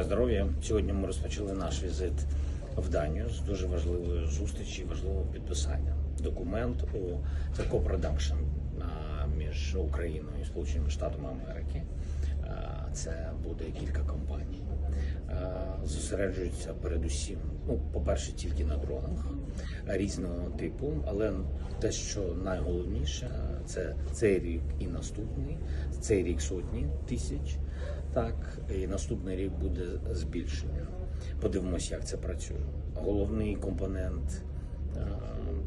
Бажаю здоров'я. Сьогодні ми розпочали наш візит в Данію з дуже важливої зустрічі, важливого підписання. Документ у це копродакшн між Україною і Сполученими Штатами Америки. А, Це буде кілька компаній. Зосереджуються передусім, ну, по-перше, тільки на дронах різного типу, але те, що найголовніше, це цей рік і наступний, цей рік сотні тисяч. Так, і наступний рік буде збільшення. Подивимося, як це працює. Головний компонент е,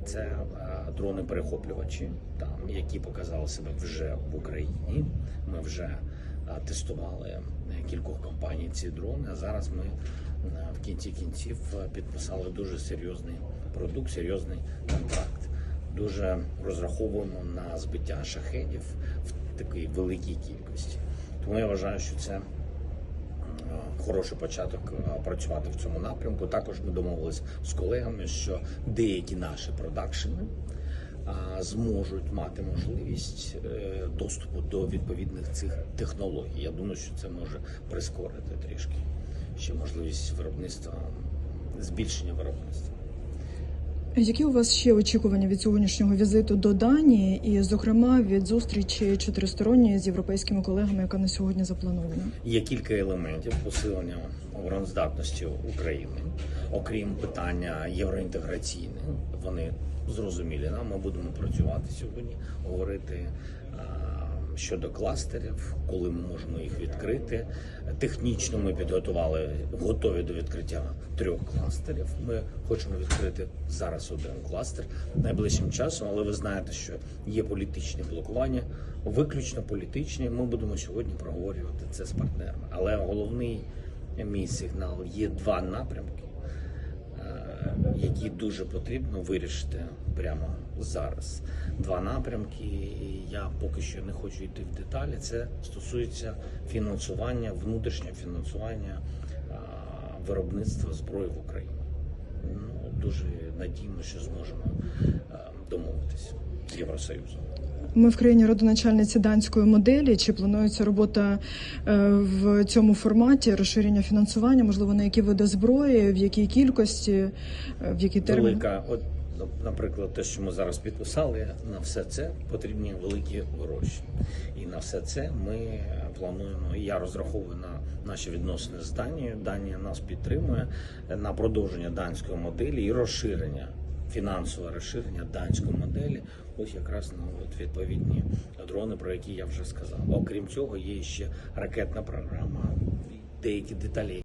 це е, дрони-перехоплювачі, які показали себе вже в Україні. Ми вже е, тестували е, кількох компаній ці дрони. А зараз ми е, в кінці кінців е, підписали дуже серйозний продукт, серйозний контракт. Дуже розраховуємо на збиття шахедів в такій великій кількості. Тому я вважаю, що це е, хороший початок е, працювати в цьому напрямку. Також ми домовились з колегами, що деякі наші продакшени зможуть мати можливість е, доступу до відповідних цих технологій. Я думаю, що це може прискорити трішки ще можливість виробництва, збільшення виробництва. Які у вас ще очікування від сьогоднішнього візиту до Данії, і, зокрема, від зустрічі чотиристоронньої з європейськими колегами, яка на сьогодні запланована? Є кілька елементів посилення обороноздатності України, окрім питання євроінтеграційних. Вони зрозумілі нам. Ми будемо працювати сьогодні, говорити щодо кластерів, коли ми можемо їх відкрити. Технічно ми підготували, готові до відкриття трьох кластерів. Ми хочемо відкрити зараз один кластер найближчим часом, але ви знаєте, що є політичні блокування, виключно політичні. Ми будемо сьогодні проговорювати це з партнерами. Але головний мій сигнал є два напрямки, які дуже потрібно вирішити прямо зараз. Два напрямки. Я поки що не хочу йти в деталі. Це стосується фінансування, внутрішнього фінансування виробництва зброї в Україні. Ну дуже надійно, що зможемо домовитися з Євросоюзом. Ми в країні родоначальниці данської моделі. Чи планується робота е, в цьому форматі розширення фінансування? Можливо, на які види зброї, в якій кількості, е, в які терміни? велика. От, ну, наприклад, те, що ми зараз підписали, на все це потрібні великі гроші. І на все це ми плануємо. Я розраховую на наші відносини з Данією. Данія нас підтримує на продовження данської моделі і розширення. Фінансове розширення данської моделі, ось якраз на от відповідні дрони, про які я вже сказав. Окрім цього, є ще ракетна програма, деякі деталі,